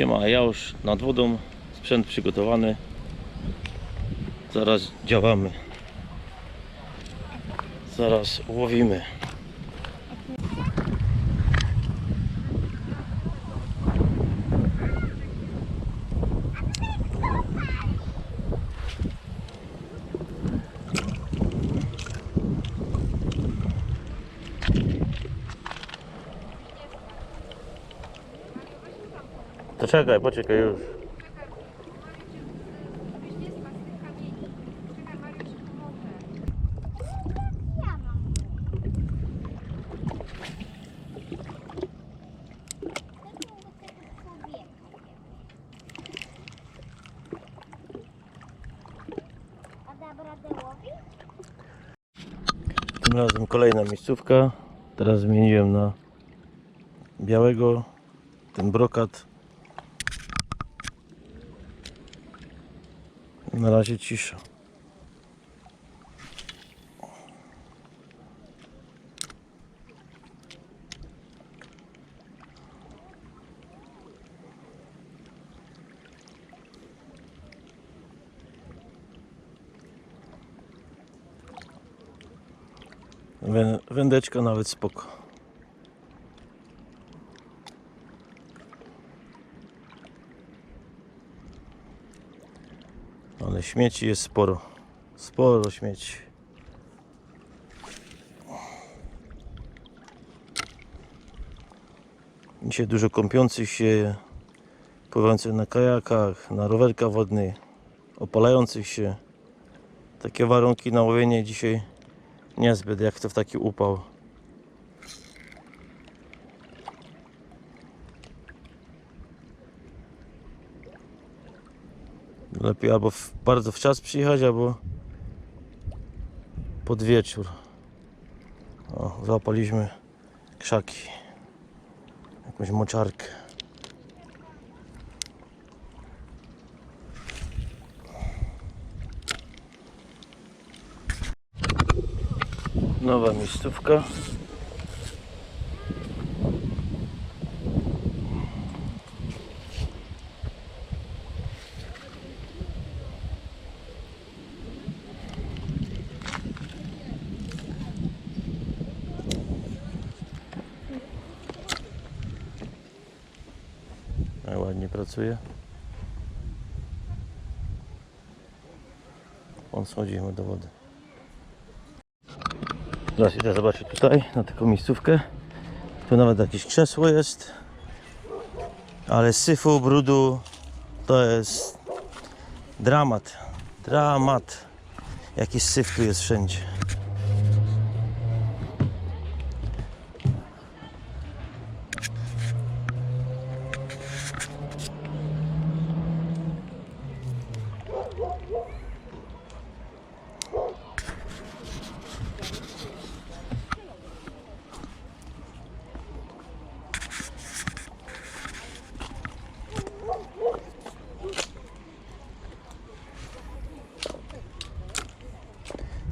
Siema, ja już nad wodą, sprzęt przygotowany. Zaraz działamy. Zaraz łowimy. To czekaj, poczekaj już. Tym razem kolejna miejscówka. Teraz zmieniłem na białego. Ten brokat. Na razie cisza. Wę- Wędeczka nawet spoko. Ale śmieci jest sporo. Sporo śmieci. Dzisiaj dużo kąpiących się, pływających na kajakach, na rowerkach wodnych, opalających się. Takie warunki na łowienie dzisiaj niezbyt, jak to w taki upał. Lepiej albo w, bardzo w czas przyjechać, albo pod wieczór. O, załapaliśmy krzaki. Jakąś moczarkę. Nowa miejscówka. Ładnie pracuje. On schodzimy do wody. Zaraz idę zobaczyć tutaj, na taką miejscówkę. Tu nawet jakieś krzesło jest. Ale syfu, brudu to jest dramat. Dramat. Jaki syf tu jest wszędzie.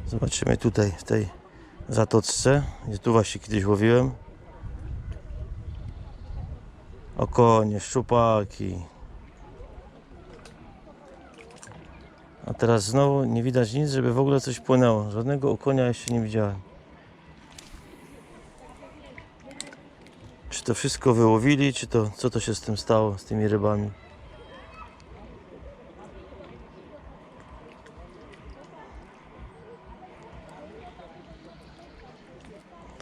Zobaczymy tutaj w tej zatoczce, gdzie tu właśnie kiedyś łowiłem. Okonie, szczupaki. A teraz znowu nie widać nic, żeby w ogóle coś płynęło. Żadnego okonia jeszcze nie widziałem. Czy to wszystko wyłowili, czy to co to się z tym stało, z tymi rybami?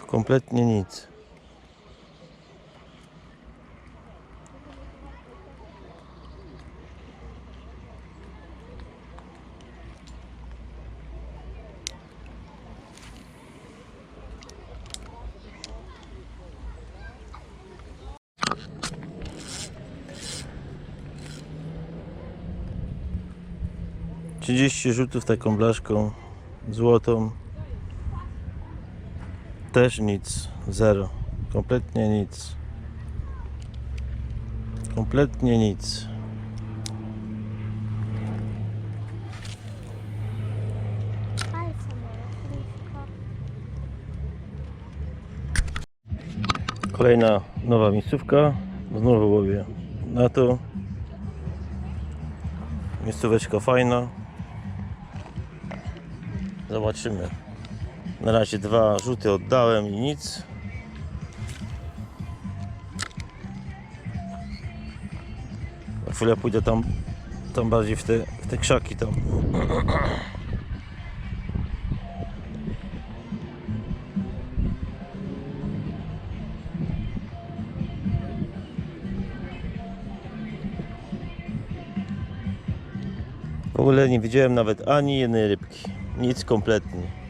Kompletnie nic. Trzydzieści rzutów taką blaszką złotą. Też nic, zero. Kompletnie nic. Kompletnie nic. Kolejna nowa miejscówka. Znowu łowię na to. Miejscóweczka fajna. Zobaczymy. Na razie dwa rzuty oddałem i nic. Za chwilę pójdę tam, tam bardziej w te, w te krzaki tam. W ogóle nie widziałem nawet ani jednej rybki. Nic kompletnie.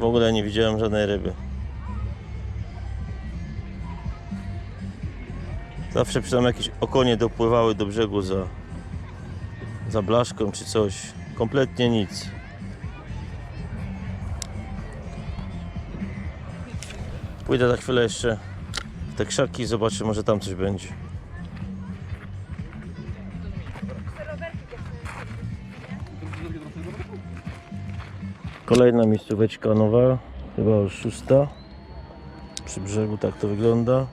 W ogóle nie widziałem żadnej ryby. Zawsze przynajmniej jakieś okonie dopływały do brzegu za, za blaszką czy coś. Kompletnie nic. Pójdę za chwilę jeszcze w te krzaki i zobaczę, może tam coś będzie. Kolejna miejscóweczka nowa, chyba już szósta. Przy brzegu tak to wygląda.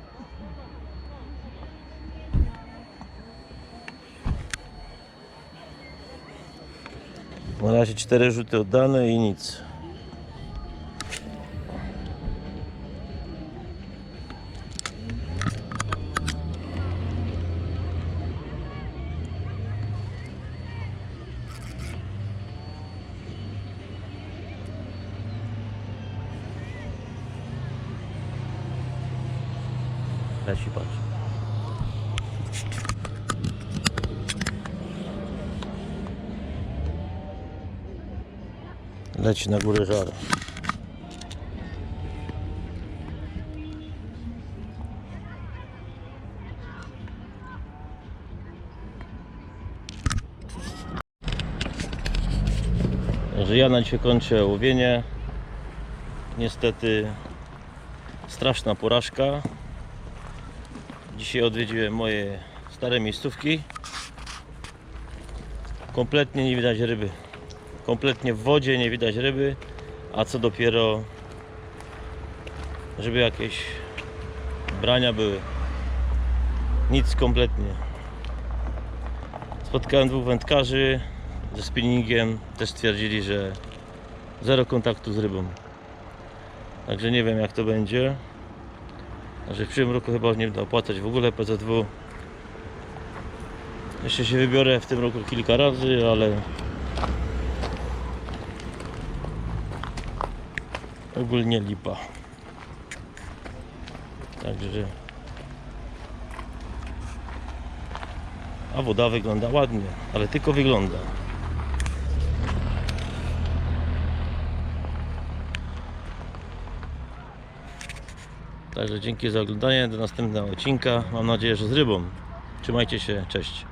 Na razie cztery rzuty oddane i nic. Leci patrz. Leci na górę żar. Także ja na dzisiaj kończę łowienie. Niestety straszna porażka. Dzisiaj odwiedziłem moje stare miejscówki. Kompletnie nie widać ryby. Kompletnie w wodzie nie widać ryby, a co dopiero, żeby jakieś brania były. Nic kompletnie. Spotkałem dwóch wędkarzy ze spinningiem, też stwierdzili, że zero kontaktu z rybą. Także nie wiem jak to będzie. Że w przyszłym roku chyba nie będę opłacać w ogóle PZW. Jeszcze się wybiorę w tym roku kilka razy, ale ogólnie lipa. Także a woda wygląda ładnie, ale tylko wygląda. Także dzięki za oglądanie. Do następnego odcinka. Mam nadzieję, że z rybą. Trzymajcie się. Cześć.